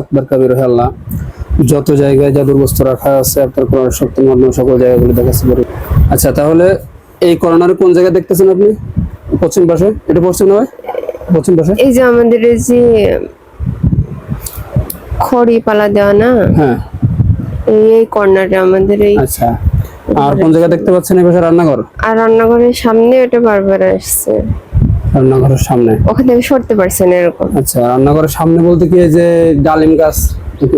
আকবার কবির হে আল্লাহ। যত জায়গায় জাদুর বস্তু রাখা আছে আপনার শক্তির মাধ্যমে সকল জায়গাগুলো দেখাচ্ছে আচ্ছা তাহলে এই করোনার কোন জায়গায় দেখতেছেন আপনি? পশ্চিম পাশে? এটা পশ্চিম নয় পশ্চিম পাশে? এই যে আমাদের এই যে খড়ি পালা দেওয়া না? হ্যাঁ। এই কর্নারে আমাদের এই আচ্ছা। আর কোন জায়গায় দেখতে পাচ্ছেন এই পাশে? রান্নাঘর? আর রান্নাঘরের সামনে ওটা বারবার আসছে। রান্নাঘরের সামনে। ওখান থেকে সরতে পারছে না এরকম। আচ্ছা রান্নাঘরের সামনে বলতে কি এই যে ডালিম গাছ?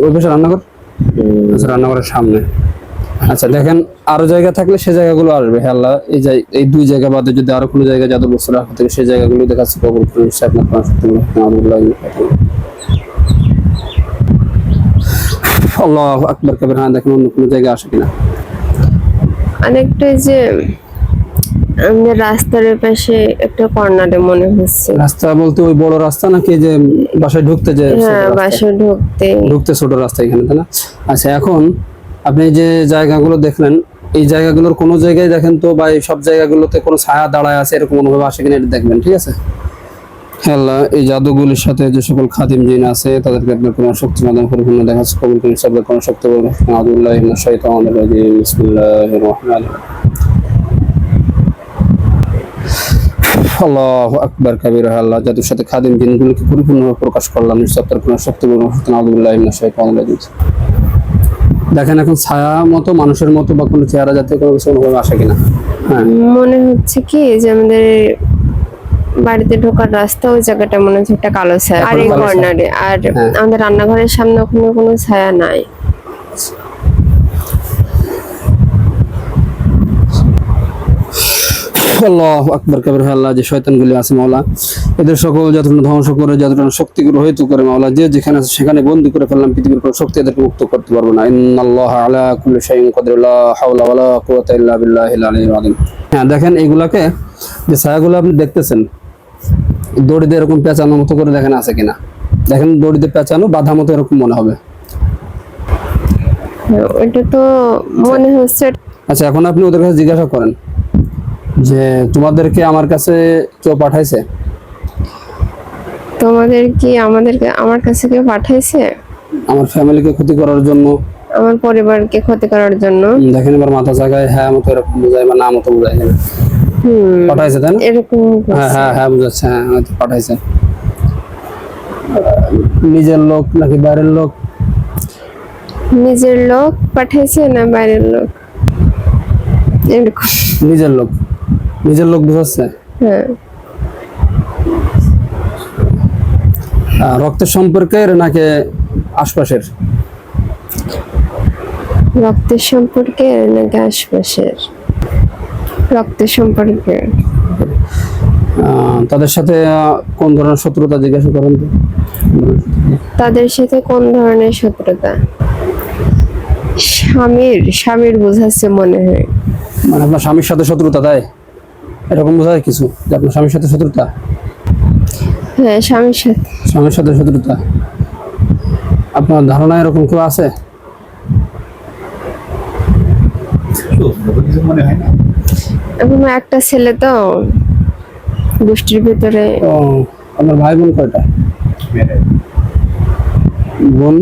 ওই পাশে রান্নাঘর? আচ্ছা রান্নাঘরের সামনে। আচ্ছা দেখেন আরও জায়গা থাকলে সে জায়গাগুলো আসবে। হ্যাঁ আল্লাহ এই যে এই দুই জায়গা বাদে যদি আরও কোনো জায়গায় যাদের বস্তু রাখা থাকে সেই জায়গাগুলো দেখাচ্ছে। কবর করে আপনার শক্তি আল্লাহ আল্লাহ আকবর কবির হ্যাঁ দেখেন অন্য কোনো জায়গায় আসে কিনা। অনেকটা এই যে রাস্তার পাশে একটা কর্নারে মনে হচ্ছে। রাস্তা বলতে ওই বড় রাস্তা নাকি যে বাসায় ঢুকতে যে হ্যাঁ রাস্তা? বাসা ঢুকতে। ঢুকতে ছোট রাস্তা এখানে তাই না? আচ্ছা এখন আপনি যে জায়গাগুলো দেখলেন এই জায়গাগুলোর কোনো জায়গায় দেখেন তো বা এই সব জায়গাগুলোতে কোনো ছায়া দাঁড়ায় আছে এরকম অনুভব আসে কিনা এটা দেখবেন ঠিক আছে? হ্যাঁ আল্লাহ, এই জাদুগুলির সাথে যে সকল খাদিম জিন আছে তাদেরকে আপনার কোনো শক্তি মাধ্যমে পরিপূর্ণ দেখাচ্ছে কবুল করে সব কোনো শক্তি বলবে আদুল্লাহ শাইতানির রাজিম বিসমিল্লাহির আল্লাহ আকবার কাবির আল্লাহ যাদের সাথে খাদিম জিনগুলোকে পরিপূর্ণভাবে প্রকাশ করলাম নিশ্চয় কোনো শক্তি দেখেন এখন ছায়া মতো মানুষের মতো বা কোনো চেহারা জাতীয় কোনো কিছু অনুভব আসে কিনা। হ্যাঁ। মনে হচ্ছে কি যে আমাদের বাড়িতে ঢোকার রাস্তা ওই জায়গাটা মনে হচ্ছে একটা কালো ছায়া। আর এই কর্নারে আর হ্যাঁ। আমাদের রান্নাঘরের সামনে ওখানে কোনো ছায়া নাই। আল্লাহ আকবর কবির আল্লাহ যে শয়তানগুলি আছে মাওলা এদের সকল যতটা ধ্বংস করে যতটা শক্তিগুলো হয়তো করে মাওলা যে যেখানে আছে সেখানে বন্দি করে ফেললাম পৃথিবীর কোনো শক্তি এদেরকে মুক্ত করতে পারব না। ইন্নাল্লাহ আলা কুল্লি শাইইন কাদির লা হাওলা ওয়ালা কুওয়াতা ইল্লা বিল্লাহিল আলিয়্যিল আযীম। হ্যাঁ দেখেন এইগুলাকে যে ছায়াগুলো আপনি দেখতেছেন দড়িতে এরকম পেঁচানো মতো করে দেখেন আছে কিনা? দেখেন দড়িতে পেঁচানো বাধা মতো এরকম মনে হবে। ওটা তো মনে হচ্ছে। আচ্ছা এখন আপনি ওদের কাছে জিজ্ঞাসা করেন। যে তোমাদেরকে আমার কাছে কেউ পাঠাইছে? তোমাদের কি আমাদেরকে আমার কাছে কেউ পাঠাইছে? আমার ফ্যামিলিকে ক্ষতি করার জন্য? আমার পরিবারকে ক্ষতি করার জন্য? দেখেন এবার মাথা জায়গায় হ্যাঁ মতো এরকম বোঝায় বা না মতো বোঝায়। পাঠাইছে তাই না? এরকম হ্যাঁ হ্যাঁ হ্যাঁ বুঝাচ্ছে হ্যাঁ হয়তো পাঠাইছে। নিজের লোক নাকি বাইরের লোক? নিজের লোক পাঠাইছে না বাইরের লোক? এরকম। নিজের লোক? নিজের লোক বুঝাচ্ছে? হ্যাঁ। আহ, রক্তের সম্পর্কের নাকি আশপাশের? রক্তের সম্পর্কে নাকি আশপাশের? রক্তের সম্পর্কে তাদের সাথে কোন ধরনের শত্রুতা জিজ্ঞাসা করেন তো? তাদের সাথে কোন ধরনের শত্রুতা? স্বামীর স্বামীর বোঝাচ্ছে মনে হয়। মানে আপনার স্বামীর সাথে শত্রুতা তাই? এরকম বোঝায় কিছু যে আপনার স্বামীর সাথে শত্রুতা? হ্যাঁ স্বামীর সাথে। স্বামীর সাথে শত্রুতা। আপনার ধারণা এরকম কেউ আছে? এখন একটা ছেলে তো গোষ্ঠীর ভিতরে। ও আপনার ভাই বোন কয়টা? বোন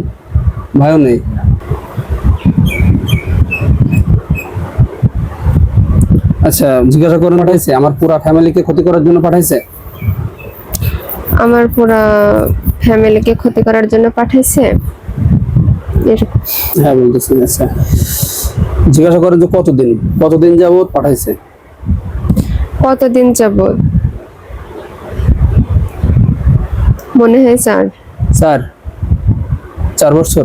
ভাইও নেই? আচ্ছা জিজ্ঞাসা করে পাঠাইছে? আমার পুরা ফ্যামিলিকে ক্ষতি করার জন্য পাঠাইছে? আমার পুরা ফ্যামিলিকে ক্ষতি করার জন্য পাঠাইছে। হ্যাঁ বলতেছি আচ্ছা। জিজ্ঞাসা করেন যে কতদিন? কতদিন যাবত পাঠাইছে? কতদিন যাবত মনে হয় স্যার স্যার চার বছর?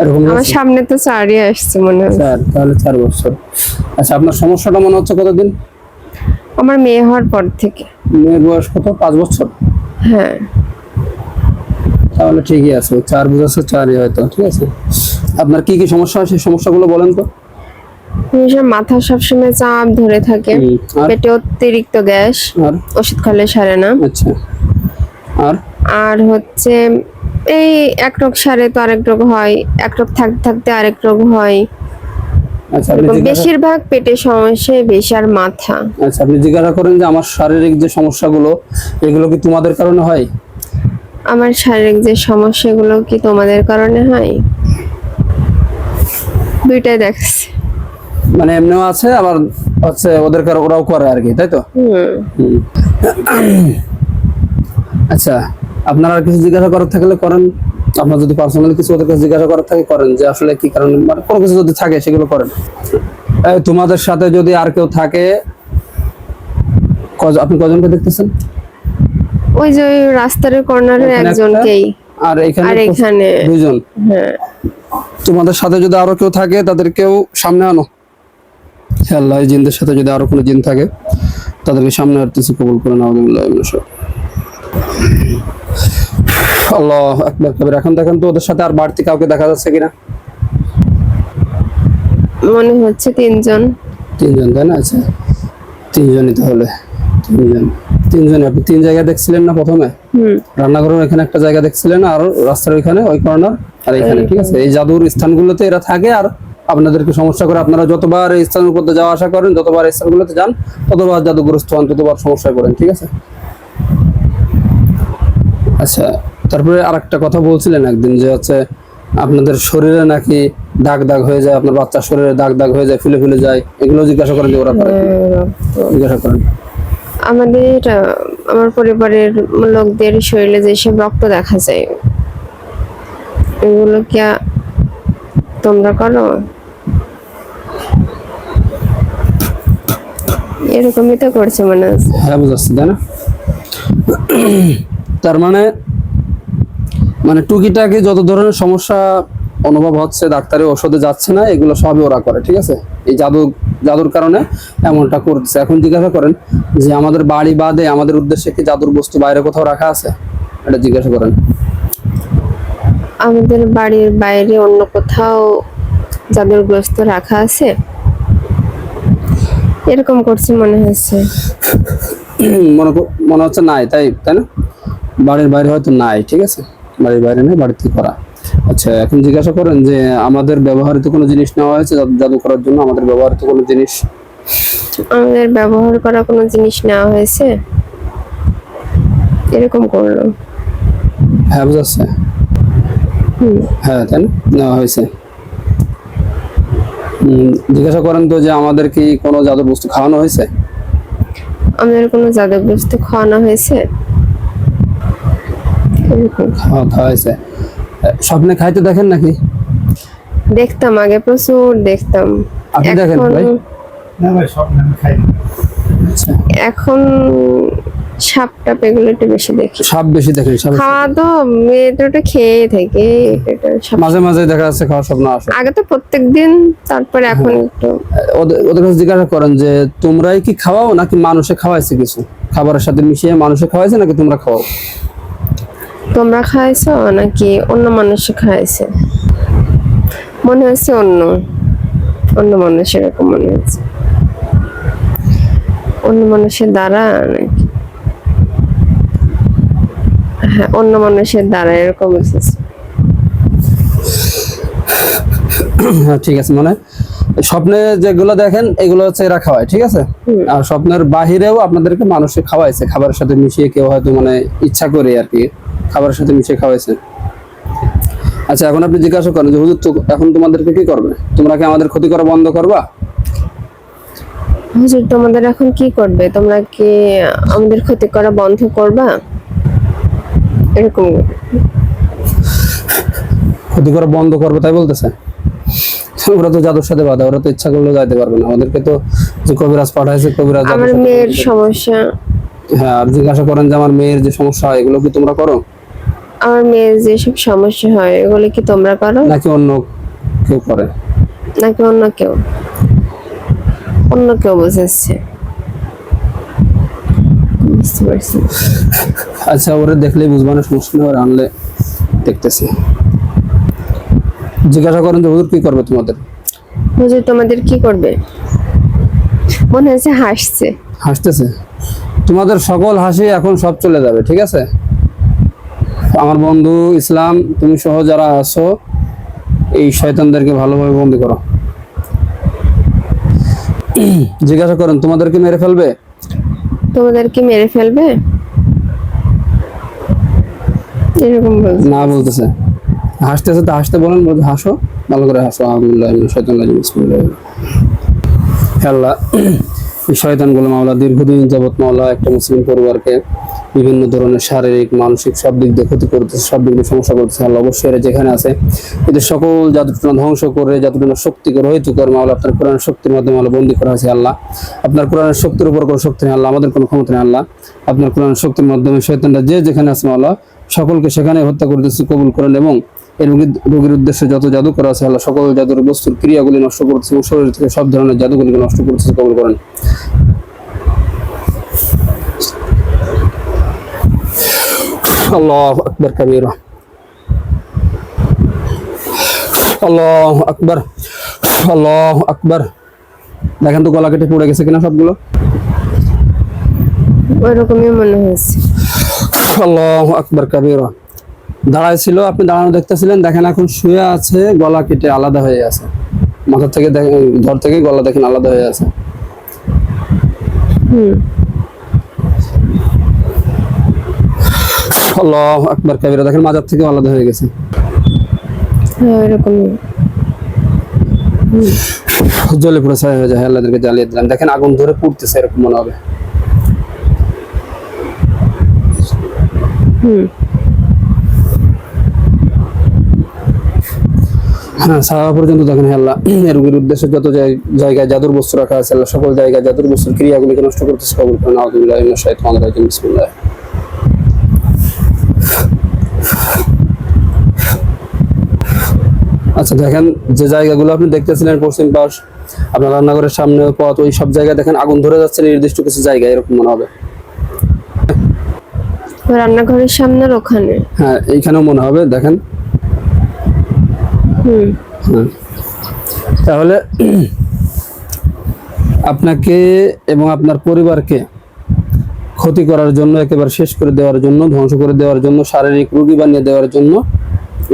আমার সামনে তো চারই আসছে মনে হয়। চার তাহলে চার বছর। আচ্ছা আপনার সমস্যাটা মনে হচ্ছে কতদিন? আমার মেয়ে হওয়ার পর থেকে। মেয়ের বয়স কত? পাঁচ বছর? হ্যাঁ। তাহলে ঠিকই আছে চার বছর চারই হয়তো ঠিক আছে? আপনার কি কি সমস্যা আছে সমস্যাগুলো বলেন তো। মাথা সবসময় চাপ ধরে থাকে পেটে অতিরিক্ত গ্যাস ওষুধ খেলে সারে না। আচ্ছা। আর? আর হচ্ছে এই এক রোগ সারে তো আরেক রোগ হয় এক রোগ থাকতে থাকতে আরেক রোগ হয়। আচ্ছা বেশিরভাগ পেটের সমস্যায় বেশি আর মাথা। আচ্ছা আপনি জিজ্ঞাসা করেন যে আমার শারীরিক যে সমস্যাগুলো এগুলো কি তোমাদের কারণে হয়? আমার শারীরিক যে সমস্যাগুলো কি তোমাদের কারণে হয়? দুইটাই দেখছি। মানে এমনিও আছে আবার হচ্ছে ওদের কার ওরাও করে আর কি তাই তো। আচ্ছা আপনারা আর কিছু জিজ্ঞাসা করার থাকলে করেন। আপনার যদি পার্সোনালি কিছু ওদের কাছে জিজ্ঞাসা করার থাকে করেন। যে আসলে কি কারণে মানে কোনো কিছু যদি থাকে সেগুলো করেন। তোমাদের সাথে যদি আর কেউ থাকে আপনি কজনকে দেখতেছেন? ওই যে ওই রাস্তার কর্নারে একজনকেই। আর এখানে আর এখানে দুজন হ্যাঁ। তোমাদের সাথে যদি আরও কেউ থাকে তাদেরকেও সামনে আনো। হে আল্লাহ এই জিনদের সাথে যদি আরও কোনো জিন থাকে তাদেরকে সামনে আনতেছি কবুল করে নাও আল্লাহ একবার কবির। এখন দেখেন তো ওদের সাথে আর বাড়তি কাউকে দেখা যাচ্ছে কিনা? মনে হচ্ছে তিনজন। তিনজন তাই না? আচ্ছা তিনজনই তাহলে। তিনজন। তিনজন আপনি তিন জায়গায় দেখছিলেন না প্রথমে? রান্নাঘরের এখানে একটা জায়গা দেখছিলেন আর রাস্তার ওইখানে ওই কর্নার আর এখানে ঠিক আছে? এই জাদুর স্থানগুলোতে এরা থাকে আর আপনাদেরকে সমস্যা করে আপনারা যতবার এই স্থানের উপর যাওয়া আসা করেন যতবার এই স্থানগুলোতে যান ততবার জাদুগ্রস্ত হন ততবার সমস্যা করেন ঠিক আছে? আচ্ছা তারপরে আরেকটা কথা বলছিলেন একদিন যে হচ্ছে আপনাদের শরীরে নাকি দাগ দাগ হয়ে যায় আপনার বাচ্চার শরীরে দাগ দাগ হয়ে যায় ফুলে ফুলে যায় এগুলো জিজ্ঞাসা করেন যে ওরা করে? জিজ্ঞাসা করেন। আমাদের আমার পরিবারের লোকদের শরীরে যেসব রক্ত দেখা যায় এগুলো কি তোমরা করো? এরকমই তো করছে মনে হচ্ছে হ্যাঁ বুঝাচ্ছি তাই না? তার মানে মানে টুকিটাকি যত ধরনের সমস্যা অনুভব হচ্ছে ডাক্তারের ওষুধে যাচ্ছে না এগুলো সবই ওরা করে ঠিক আছে? এই জাদু জাদুর কারণে এমনটা করছে। এখন জিজ্ঞাসা করেন যে আমাদের বাড়ি বাদে আমাদের উদ্দেশ্যে কি জাদুর বস্তু বাইরে কোথাও রাখা আছে? এটা জিজ্ঞাসা করেন। আমাদের বাড়ির বাইরে অন্য কোথাও জাদুরগ্রস্ত রাখা আছে? এরকম করছে মনে হচ্ছে। মনে মনে হচ্ছে নাই তাই তাই না? বাড়ির বাইরে হয়তো নাই ঠিক আছে? বাড়ির বাইরে নেই বাড়িতে করা। আচ্ছা এখন জিজ্ঞাসা করেন যে আমাদের ব্যবহৃত কোনো জিনিস নেওয়া হয়েছে? জাদু- জাদু করার জন্য আমাদের ব্যবহৃত কোনো জিনিস? আমাদের ব্যবহার করা কোনো জিনিস নেওয়া হয়েছে? এরকম করল। হ্যাঁ বুঝাচ্ছে। হ্যাঁ তাই না? নেওয়া হয়েছে। জিজ্ঞাসা করেন তো যে আমাদের কি কোনো জাদুর বস্তু খাওয়ানো হয়েছে? আমাদের কোনো জাদুগ্রস্ত খাওয়ানো হয়েছে? হয়েছে। স্বপ্নে খাইতে দেখেন নাকি? দেখতাম আগে প্রচুর দেখতাম। আপনি দেখেন এখন ভাই। না ভাই সব খাই আচ্ছা। এখন সাপ টাপ এগুলো একটু বেশি দেখি। সাপ বেশি দেখেন খাওয়া তো মেয়েটা খেয়ে থাকে মাঝে মাঝে দেখা যাচ্ছে খাওয়ার স্বপ্ন আসে। আগে তো প্রত্যেক দিন তারপরে এখন একটু। ওদের ওদের কাছে জিজ্ঞাসা করেন যে তোমরাই কি খাওয়াও নাকি মানুষে খাওয়াইছে কিছু? খাবারের সাথে মিশিয়ে মানুষে খাওয়াইছে নাকি তোমরা খাওয়াও? তোমরা খাইছো নাকি অন্য মানুষ খাইছে? মনে হচ্ছে অন্য। অন্য মানুষ এরকম মনে হচ্ছে অন্য মানুষের দ্বারা নাকি? হ্যাঁ অন্য মানুষের দ্বারা এরকম হচ্ছে হ্যাঁ ঠিক আছে মানে স্বপ্নে যেগুলো দেখেন এগুলো হচ্ছে এরা খাওয়ায় ঠিক আছে? আর স্বপ্নের বাহিরেও আপনাদেরকে মানুষে খাওয়াইছে খাবারের সাথে মিশিয়ে কেউ হয়তো মানে ইচ্ছা করে আর কি খাবারের সাথে মিশিয়ে খাওয়াইছে। আচ্ছা এখন আপনি জিজ্ঞাসা করেন যে হুজুর তো এখন তোমাদেরকে কি করবে? তোমরা কি আমাদের ক্ষতি করা বন্ধ করবা? হুজুর তোমাদের এখন কি করবে? তোমরা কি আমাদের ক্ষতি করা বন্ধ করবা? এরকম। ক্ষতি করা বন্ধ করবে তাই বলতেছে? ওরা তো জাদুর সাথে বাধা ওরা তো ইচ্ছা করলেও যাইতে পারবে না। আমাদেরকে তো যে কবিরাজ পাঠাইছে কবিরাজ আমার মেয়ের সমস্যা। হ্যাঁ আর জিজ্ঞাসা করেন যে আমার মেয়ের যে সমস্যা হয় এগুলো কি তোমরা করো? আমার মেয়ের যেসব সমস্যা হয় এগুলো কি তোমরা করো? নাকি অন্য কেউ করে? নাকি অন্য কেউ? অন্য কেউ বুঝেছে বুঝতে পারছি। আচ্ছা ওরা দেখলেই বুঝবা না সমস্যা ওরা আনলে দেখতেছি। জিজ্ঞাসা করেন যে হুজুর কি করবে তোমাদের? হুজুর তোমাদের কি করবে? মনে হচ্ছে হাসছে। হাসতেছে? তোমাদের সকল হাসি এখন সব চলে যাবে ঠিক আছে? আমার বন্ধু ইসলাম তুমি সহ যারা আছো এই শয়তানদেরকে ভালোভাবে বন্দি করো। জিজ্ঞাসা করেন তোমাদেরকে মেরে ফেলবে? তোমাদের কি মেরে ফেলবে? এরকম না বলতেছে। হাসতেছে তো হাসতে বলেন বলতে হাসো। ভালো করে হাসো আলহামদুলিল্লাহ শয়তান রাজিম আল্লাহ এই শয়তানগুলো মাওলা দীর্ঘদিন যাবত মাওলা একটা মুসলিম পরিবারকে বিভিন্ন ধরনের শারীরিক, মানসিক সব দিক দিয়ে ক্ষতি করতেছে, সব দিক দিয়ে সমস্যা করতেছে। আল্লাহ অবশ্যই এরা যেখানে আছে, এদের সকল জাদুটনা ধ্বংস করে জাদুটনা শক্তি করে হয়তো করে মাওলা আপনার কোরআন শক্তির মাধ্যমে আল্লাহ বন্দী করা হয়েছে আল্লাহ। আপনার কোরআনের শক্তির উপর কোনো শক্তি নেই আল্লাহ, আমাদের কোনো ক্ষমতা নেই আল্লাহ। আপনার কোরআন শক্তির মাধ্যমে শয়তানরা যে যেখানে আছে মাওলা, সকলকে সেখানে হত্যা করতেছে, কবুল করেন এবং এই রোগীর রোগীর উদ্দেশ্যে যত জাদু করা আছে আল্লাহ, সকল জাদুর বস্তুর ক্রিয়াগুলি নষ্ট করতেছে এবং শরীর থেকে সব ধরনের জাদুগুলিকে নষ্ট করতেছে, কবুল করেন। আল্লাহ আকবর কবিরা আল্লাহ আকবর আল্লাহ আকবর দেখেন তো গলা কেটে পড়ে গেছে কিনা সবগুলো? ওইরকমই মনে হয়েছে। আল্লাহ আকবর কবিরা দাঁড়ায় ছিল আপনি দাঁড়ানো দেখতেছিলেন দেখেন এখন শুয়ে আছে গলা কেটে আলাদা হয়ে আছে। মাথা থেকে দেখেন ধর থেকে গলা দেখেন আলাদা হয়ে আছে। হুম। আল্লাহ আকবর কবিরা। দেখেন মাজার থেকে আলাদা হয়ে গেছে। জ্বলে পুরো ছাই হয়ে যায় আল্লাহদেরকে জ্বালিয়ে দিলাম দেখেন আগুন ধরে পুড়তেছে এরকম মনে হবে। হ্যাঁ সারা পর্যন্ত দেখেন আল্লাহ রোগীর উদ্দেশ্যে যত জায়- জায়গায় জাদুর বস্তু রাখা আছে আল্লাহ সকল জায়গায় জাদুর বস্তুর ক্রিয়াগুলিকে নষ্ট করতেছে। কবুল করেন বিসমিল্লাহ। আচ্ছা দেখেন যে জায়গাগুলো আপনি দেখতেছিলেন পশ্চিম পাশ আপনার রান্নাঘরের সামনে পথ ওই সব জায়গায় দেখেন আগুন ধরে যাচ্ছে নির্দিষ্ট কিছু জায়গায় এরকম মনে হবে। রান্নাঘরের সামনের ওখানে? হ্যাঁ এইখানেও মনে হবে দেখেন। হুম। হ্যাঁ। তাহলে আপনাকে এবং আপনার পরিবারকে ক্ষতি করার জন্য একেবারে শেষ করে দেওয়ার জন্য ধ্বংস করে দেওয়ার জন্য শারীরিক রোগী বানিয়ে দেওয়ার জন্য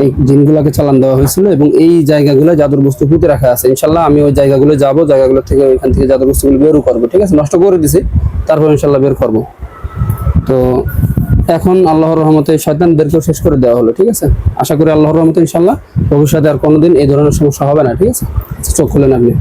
এই জিনগুলোকে চালান দেওয়া হয়েছিল এবং এই জায়গাগুলো জাদুর বস্তু পুঁতে রাখা আছে। ইনশাল্লাহ আমি ওই জায়গাগুলো যাব জায়গাগুলো থেকে ওইখান থেকে জাদুর বস্তুগুলো বেরও করব ঠিক আছে? নষ্ট করে দিছি তারপর ইনশাল্লাহ বের করব। তো এখন আল্লাহর রহমতে শয়তানদেরকেও শেষ করে দেওয়া হলো ঠিক আছে? আশা করি আল্লাহর রহমতে ইনশাল্লাহ ভবিষ্যতে আর কোনোদিন এই ধরনের সমস্যা হবে না ঠিক আছে? আচ্ছা, চোখ খুলেন আপনি।